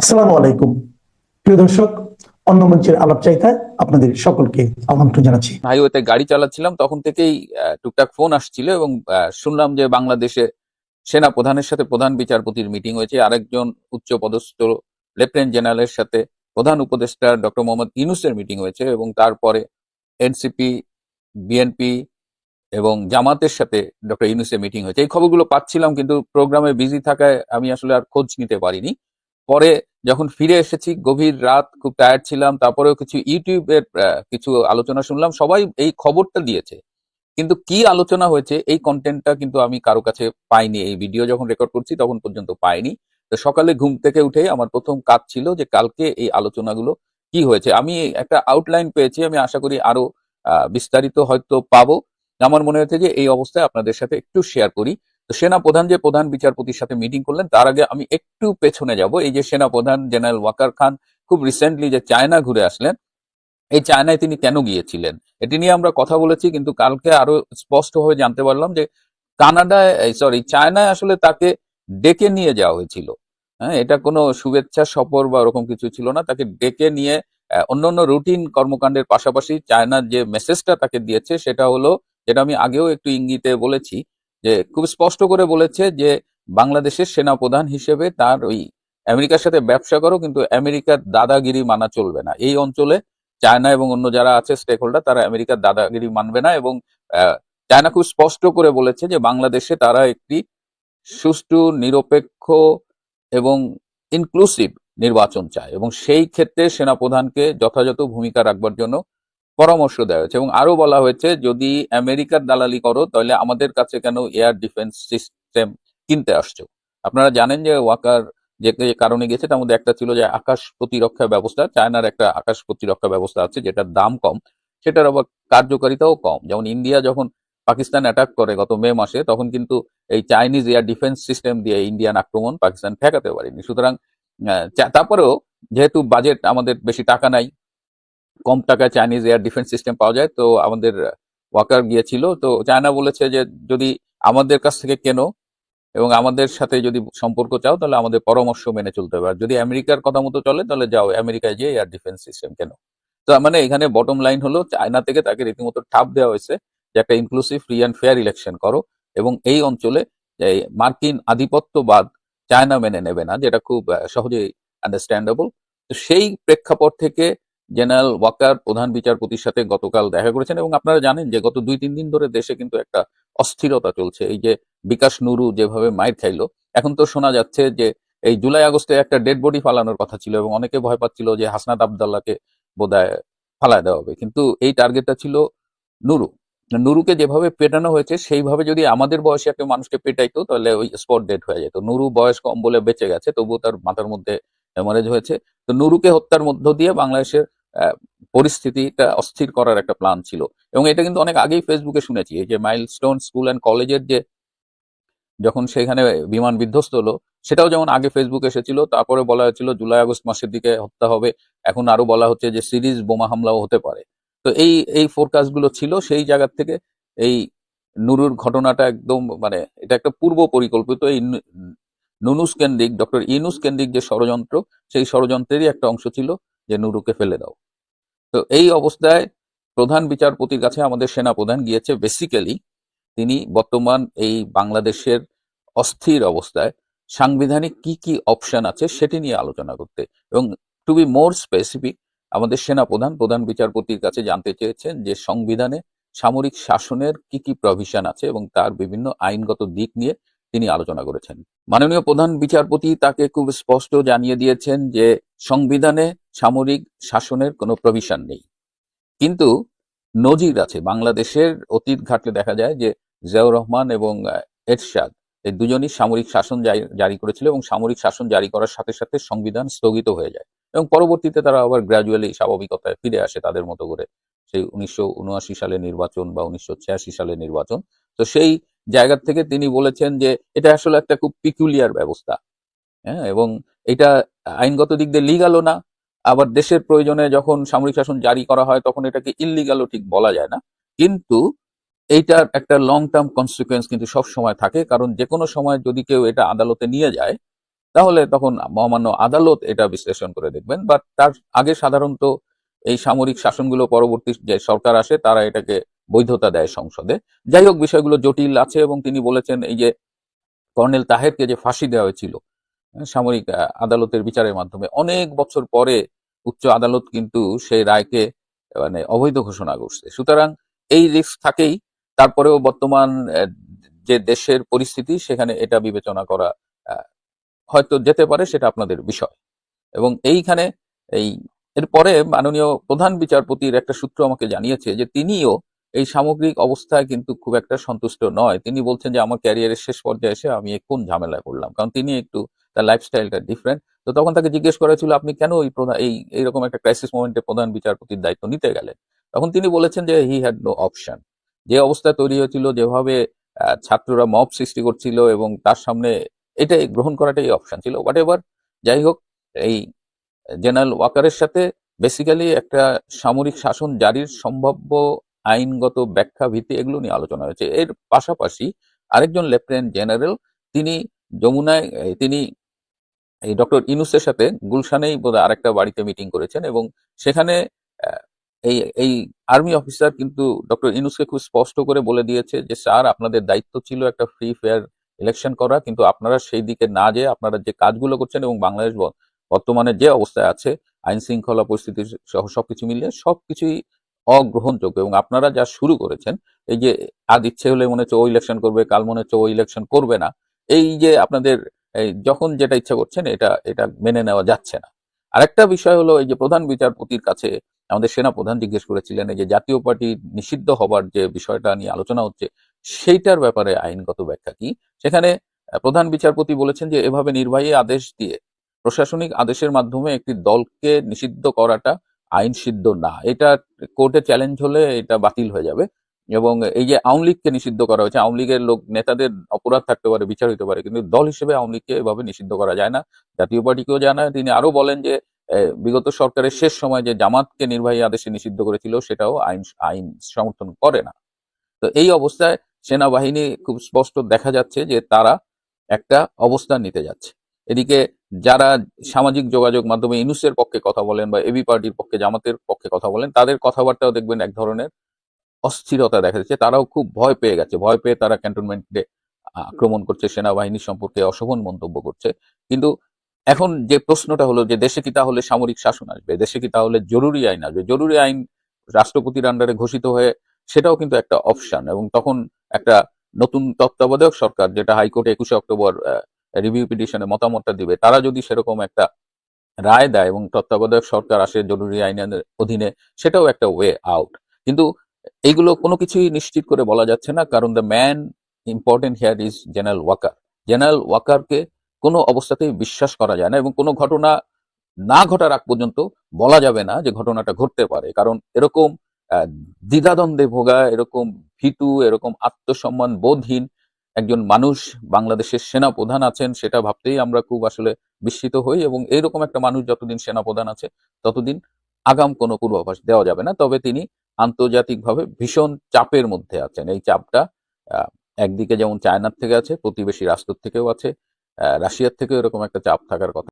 আসসালামু আলাইকুম। প্রিয় দর্শক, অন্য মঞ্চের আলাপ চাইতায় আপনাদের সকলকে আমন্ত্রণ জানাচ্ছি। হাইওয়েতে গাড়ি চালাচ্ছিলাম, তখন থেকেই টুকটাক ফোন আসছিল এবং শুনলাম যে বাংলাদেশে সেনা প্রধানের সাথে প্রধান বিচারপতির মিটিং হয়েছে। আরেকজন উচ্চ পদস্থ লেফটেন্যান্ট জেনারেলের সাথে প্রধান উপদেষ্টা ডক্টর মোহাম্মদ ইউনুসের মিটিং হয়েছে এবং তারপরে এনসিপি, বিএনপি এবং জামাতের সাথে ডক্টর ইউনুসের মিটিং হয়েছে। এই খবরগুলো পাচ্ছিলাম, কিন্তু প্রোগ্রামে বিজি থাকায় আমি আসলে আর খোঁজ নিতে পারিনি। পরে যখন ফিরে এসেছি, গভীর রাত, খুব টায়ার্ড ছিলাম, তারপরেও কিছু ইউটিউবের কিছু আলোচনা শুনলাম, সবাই এই খবরটা দিয়েছে। কিন্তু কি আলোচনা হয়েছে, এই কন্টেন্টটা কিন্তু আমি কারও কাছে পাইনি। এই ভিডিও যখন রেকর্ড করছি, তখন পর্যন্ত পাইনি। তো সকালে ঘুম থেকে উঠে আমার প্রথম কাজ ছিল যে, কালকে এই আলোচনাগুলো কি হয়েছে? আমি একটা আউটলাইন পেয়েছি, আমি আশা করি আরও বিস্তারিত হয়তো পাবো। আমার মনে হচ্ছে যে, এই অবস্থায় আপনাদের সাথে একটু শেয়ার করি। সেনা প্রধান যে প্রধান বিচারপতির সাথে মিটিং করলেন, তার আগে আমি একটু পেছনে যাব। এই যে সেনা প্রধান জেনারেল ওয়াকার খান খুব রিসেন্টলি যে চায়না ঘুরে আসলেন, এই চায়নায় তিনি কেন গিয়েছিলেন? এটি নিয়ে আমরা কথা বলেছি, কিন্তু কালকে আরও স্পষ্টভাবে জানতে পারলাম যে কানাডায় সরি চায়নায় আসলে তাকে ডেকে নিয়ে যাওয়া হয়েছিল। হ্যাঁ এটা কোনো শুভেচ্ছা, সফর বা ওরকম কিছু ছিল না। তাকে ডেকে নিয়ে অন্যান্য রুটিন কর্মকাণ্ডের পাশাপাশি চায়নার যে মেসেজটা তাকে দিয়েছে, সেটা হলো, যেটা আমি আগেও একটু ইঙ্গিতে বলেছি যে খুব স্পষ্ট করে বলেছে যে বাংলাদেশের সেনাপ্রধান হিসেবে তার ওই আমেরিকার সাথে ব্যবসা করো, কিন্তু আমেরিকার দাদাগিরি মানা চলবে না। এই অঞ্চলে চায়না এবং অন্য যারা আছে স্টেক হোল্ডার তারা আমেরিকার দাদাগিরি মানবে না এবং চায়না খুব স্পষ্ট করে বলেছে যে বাংলাদেশে তারা একটি সুষ্ঠু, নিরপেক্ষ এবং ইনক্লুসিভ নির্বাচন চায় এবং সেই ক্ষেত্রে সেনাপ্রধানকে যথাযথ ভূমিকা রাখবার জন্য পরামর্শ দেওয়া হয়েছে এবং আরও বলা হয়েছে, যদি আমেরিকার দালালি করো, তাহলে আমাদের কাছে কেন এয়ার ডিফেন্স সিস্টেম কিনতে আসছো? আপনারা জানেন যে ওয়াকার যে কারণে গেছে, তার মধ্যে একটা ছিল যে আকাশ প্রতিরক্ষা ব্যবস্থা, চায়নার একটা আকাশ প্রতিরক্ষা ব্যবস্থা আছে যেটার দাম কম, সেটার আবার কার্যকারিতাও কম। যেমন ইন্ডিয়া যখন পাকিস্তান অ্যাটাক করে গত মে মাসে, তখন কিন্তু এই চাইনিজ এয়ার ডিফেন্স সিস্টেম দিয়ে ইন্ডিয়ান আক্রমণ পাকিস্তান ঠেকাতে পারেনি। সুতরাং তারপরেও যেহেতু বাজেট আমাদের বেশি টাকা নাই কম টাকায় চাইনিজ এয়ার ডিফেন্স সিস্টেম পাওয়া যায়। তো আমাদের ওয়াকার গিয়েছিল। তো চায়না বলেছে যে, যদি আমাদের কাছ থেকে কেনো এবং আমাদের সাথে যদি সম্পর্ক চাও, তাহলে আমাদের পরামর্শ মেনে চলতে হবে। আর যদি আমেরিকার কথা মতো চলে, তাহলে যাও আমেরিকায় গিয়ে এয়ার ডিফেন্স সিস্টেম কেন। তো মানে এখানে বটম লাইন হলো, চায়না থেকে তাকে রীতিমতো ঠাপ দেওয়া হয়েছে যে, একটা inclusive free and fair election করো। এবং এই অঞ্চলে মার্কিন আধিপত্যবাদ চায়না মেনে নেবে না, যেটা খুব সহজেই আন্ডারস্ট্যান্ডেবল তো সেই প্রেক্ষাপট থেকে জেনারেল ওয়াকার প্রধান বিচারপতির সাথে গতকাল দেখা করেছেন এবং আপনারা জানেন যে গত দুই তিন দিন ধরে দেশে কিন্তু একটা অস্থিরতা চলছে। এই যে বিকাশ নুরু যেভাবে মাইর খাইলো, এখন তো শোনা যাচ্ছে যে এই জুলাই আগস্টে একটা ডেড বডি ফালানোর কথা ছিল এবং অনেকে ভয় পাচ্ছিল যে হাসনাত আবদাল্লাহকে বোধহয় ফালায় দেওয়া হবে। কিন্তু এই টার্গেটটা ছিল নুরু। নুরুকে যেভাবে পেটানো হয়েছে, সেইভাবে যদি আমাদের বয়সে একটা মানুষকে পেটাইতো, তাহলে ওই স্পট ডেড হয়ে যেত। নুরু বয়স কম বলে বেঁচে গেছে, তবুও তার মাথার মধ্যে হেমারেজ হয়েছে। তো নুরুকে হত্যার মধ্য দিয়ে বাংলাদেশের পরিস্থিতিটা অস্থির করার একটা প্ল্যান ছিল। এবং এটা কিন্তু অনেক আগেই ফেসবুকে শুনেছি, এই যে মাইলস্টোন স্কুল অ্যান্ড কলেজের যে যখন সেখানে বিমান বিধ্বস্ত হলো, সেটাও যেমন আগে ফেসবুক এসেছিল, তারপরে বলা হয়েছিল জুলাই আগস্ট মাসের দিকে হত্যা হবে। এখন আরও বলা হচ্ছে যে সিরিজ বোমা হামলাও হতে পারে। তো এই এই ফোরকাস্টগুলো ছিল, সেই জায়গার থেকে এই নুরুর ঘটনাটা একদম মানে এটা একটা পূর্ব পরিকল্পিত। এই নুনুস কেন্দ্রিক ডক্টর ইনুস কেন্দ্রিক যে ষড়যন্ত্র, সেই ষড়যন্ত্রেরই একটা অংশ ছিল যে নুরুকে ফেলে দাও। তো এই অবস্থায় প্রধান বিচারপতির কাছে আমাদের সেনা প্রধান গিয়েছে। বেসিক্যালি তিনি বর্তমান এই বাংলাদেশের অস্থির অবস্থায়। সাংবিধানিক কি কি অপশন আছে সেটি নিয়ে আলোচনা করতে। এবং টু বি মোর স্পেসিফিক আমাদের সেনা প্রধান প্রধান বিচারপতির কাছে জানতে চেয়েছেন যে সংবিধানে সামরিক শাসনের কি কি প্রভিশন আছে এবং তার বিভিন্ন আইনগত দিক নিয়ে তিনি আলোচনা করেছেন। মাননীয় প্রধান বিচারপতি তাকে খুব স্পষ্ট জানিয়ে দিয়েছেন যে সংবিধানে সামরিক শাসনের কোনো প্রভিশন নেই। কিন্তু নজির আছে, বাংলাদেশের অতীত ঘাটলে দেখা যায় যে জিয়াউর রহমান এবং এরশাদ এই দুজনই সামরিক শাসন জারি- করেছিল এবং সামরিক শাসন জারি করার সাথে সাথে সংবিধান স্থগিত হয়ে যায় এবং পরবর্তীতে তারা আবার গ্রাজুয়ালি স্বাভাবিকতায় ফিরে আসে তাদের মতো করে। সেই উনিশশো উনআশি সালে নির্বাচন বা উনিশশো ছিয়াশি সালে নির্বাচন। তো সেই জায়গা থেকে তিনি বলেছেন যে এটা আসলে একটা খুব পিকুলিয়ার ব্যবস্থা। হ্যাঁ এবং এটা আইনগত দিক দিয়ে লিগালও না। আবার দেশের প্রয়োজনে যখন সামরিক শাসন জারি করা হয়, তখন এটাকে ইললিগালও ঠিক বলা যায় না। কিন্তু এইটার একটা লং টার্ম কনসিকুয়েন্স কিন্তু সব সময় থাকে, কারণ যে কোনো সময় যদি কেউ এটা আদালতে নিয়ে যায়, তাহলে তখন মহামান্য আদালত এটা বিশ্লেষণ করে দেখবেন। বাট তার আগে সাধারণত এই সামরিক শাসনগুলো পরবর্তী যে সরকার আসে, তারা এটাকে বৈধতা দেয় সংসদে। যাই হোক, বিষয়গুলো জটিল আছে এবং তিনি বলেছেন, এই যে কর্নেল তাহেরকে যে ফাঁসি দেওয়া হয়েছিল সামরিক আদালতের বিচারের মাধ্যমে। অনেক বছর পরে উচ্চ আদালত কিন্তু সেই রায়কে মানে অবৈধ ঘোষণা করছে। সুতরাং এই রিস্ক থাকেই। তারপরেও বর্তমান যে দেশের পরিস্থিতি, সেখানে এটা বিবেচনা করা হয়তো যেতে পারে, সেটা আপনাদের বিষয়। এবং এইখানে এই, এরপরে মাননীয় প্রধান বিচারপতির একটা সূত্র আমাকে জানিয়েছে যে তিনিও এই সামগ্রিক অবস্থায় কিন্তু খুব একটা সন্তুষ্ট নয়। তিনি বলছেন যে, আমার ক্যারিয়ারের শেষ পর্যায়ে এসে আমি কোন ঝামেলায় পড়লাম। কারণ তিনি একটু তার লাইফস্টাইলটা ডিফারেন্ট তো তখন তাকে জিজ্ঞেস করা ছিল আপনি কেন এই প্রধান, এই এইরকম একটা ক্রাইসিস মোমেন্টে প্রধান বিচারপতির দায়িত্ব নিতে গেলেন? তখন তিনি বলেছেন যে হি হ্যাড নো অপশন যে অবস্থা তৈরি হয়েছিল, যেভাবে ছাত্ররা মব সৃষ্টি করছিল এবং তার সামনে এটাই, গ্রহণ করাটাই অপশন ছিল। হোয়াট এভার যাই হোক, এই জেনারেল ওয়াকারের সাথে বেসিক্যালি একটা সামরিক শাসন জারির সম্ভাব্য আইনগত ব্যাখ্যা ভিত্তি এগুলো নিয়ে আলোচনা হয়েছে। এর পাশাপাশি আরেকজন লেফটেন্যান্ট জেনারেল, তিনি যমুনায় তিনি এই ডক্টর ইনুসের সাথে গুলশানেই বোধহয় আরেকটা বাড়িতে মিটিং করেছেন এবং সেখানে এই এই আর্মি অফিসার কিন্তু ডক্টর ইনুসকে খুব স্পষ্ট করে বলে দিয়েছে যে, স্যার, আপনাদের দায়িত্ব ছিল একটা ফ্রি ফেয়ার ইলেকশন করা, কিন্তু আপনারা সেই দিকে না যেয়ে আপনারা যে কাজগুলো করছেন এবং বাংলাদেশ বর্তমানে যে অবস্থায় আছে, আইন শৃঙ্খলা পরিস্থিতি সহ সবকিছু মিলিয়ে সবকিছুই অগ্রহণযোগ্য এবং আপনারা যা শুরু করেছেন, এই যে, আজ ইচ্ছে হলে মনে হচ্ছে ও ইলেকশন করবে, কাল মনে হচ্ছে ও ইলেকশন করবে না, এই যে আপনাদের যখন যেটা ইচ্ছা করছেন, এটা এটা মেনে নেওয়া যাচ্ছে না। আরেকটা বিষয় হলো এই যে প্রধান বিচারপতির কাছে আমাদের সেনা প্রধান জিজ্ঞেস করেছিলেন, এই যে জাতীয় পার্টি নিষিদ্ধ হবার যে বিষয়টা নিয়ে আলোচনা হচ্ছে, সেইটার ব্যাপারে আইনগত ব্যাখ্যা কি? সেখানে প্রধান বিচারপতি বলেছেন যে এভাবে নির্বাহী আদেশ দিয়ে প্রশাসনিক আদেশের মাধ্যমে একটি দলকে নিষিদ্ধ করাটা আইন সিদ্ধ না। এটা কোর্টে চ্যালেঞ্জ হলে এটা বাতিল হয়ে যাবে। এবং এই যে আওয়ামী লীগকে নিষিদ্ধ করা হয়েছে, আওয়ামী লীগের লোক, নেতাদের অপরাধ থাকতে পারে, বিচার হতে পারে, কিন্তু দল হিসেবে আওয়ামী লীগকে এভাবে নিষিদ্ধ করা যায় না। জাতীয় পার্টিকেও যায় না। তিনি আরও বলেন যে বিগত সরকারের শেষ সময় যে জামাতকে নির্বাহী আদেশে নিষিদ্ধ করেছিল, সেটাও আইন আইন সমর্থন করে না। তো এই অবস্থায় সেনাবাহিনী খুব স্পষ্ট দেখা যাচ্ছে যে তারা একটা অবস্থান নিতে যাচ্ছে। এদিকে যারা সামাজিক যোগাযোগ মাধ্যমে ইনুসের পক্ষে কথা বলেন বা এবি পার্টির পক্ষে, জামাতের পক্ষে কথা বলেন, তাদের কথাবার্তাও দেখবেন এক ধরনের অস্থিরতা দেখা যাচ্ছে। তারাও খুব ভয় পেয়ে গেছে। ভয় পেয়ে তারা ক্যান্টনমেন্টে আক্রমণ করছে, সেনাবাহিনী সম্পর্কে অশোভন মন্তব্য করছে। কিন্তু এখন যে প্রশ্নটা হলো যে দেশে কি তাহলে সামরিক শাসন আসবে? দেশে কি তাহলে জরুরি আইন আসবে? জরুরি আইন রাষ্ট্রপতির আন্ডারে ঘোষিত হয়ে সেটাও কিন্তু একটা অপশন এবং তখন একটা নতুন তত্ত্বাবধায়ক সরকার যেটা হাইকোর্টে একুশে অক্টোবর রিভিউ পিটিশনে মতামতটা দিবে, তারা যদি সেরকম একটা রায় দেয় এবং তত্ত্বাবধায়ক সরকার আসে জরুরি আইনের অধীনে, সেটাও একটা ওয়ে আউট কিন্তু এইগুলো কোনো কিছুই নিশ্চিত করে বলা যাচ্ছে না, কারণ the man important here is general Walker general ওয়াকারকে কোনো অবস্থাতেই বিশ্বাস করা যায় না এবং কোনো ঘটনা না ঘটার আগ পর্যন্ত বলা যাবে না যে ঘটনাটা ঘটতে পারে। কারণ এরকম দ্বিধাদ্বন্দ্বে ভোগা, এরকম ভীতু, এরকম আত্মসম্মান বোধহীন একজন মানুষ বাংলাদেশের সেনা প্রধান আছেন, সেটা ভাবতেই আমরা খুব আসলে বিস্মিত হই এবং এইরকম একটা মানুষ যতদিন সেনা প্রধান আছে, ততদিন আগাম কোনো পূর্বাভাস দেওয়া যাবে না। তবে তিনি আন্তর্জাতিকভাবে ভীষণ চাপের মধ্যে আছেন। এই চাপটা একদিকে যেমন চায়নার থেকে আছে, প্রতিবেশী রাষ্ট্র থেকেও আছে রাশিয়ার থেকেও এরকম একটা চাপ থাকার কথা।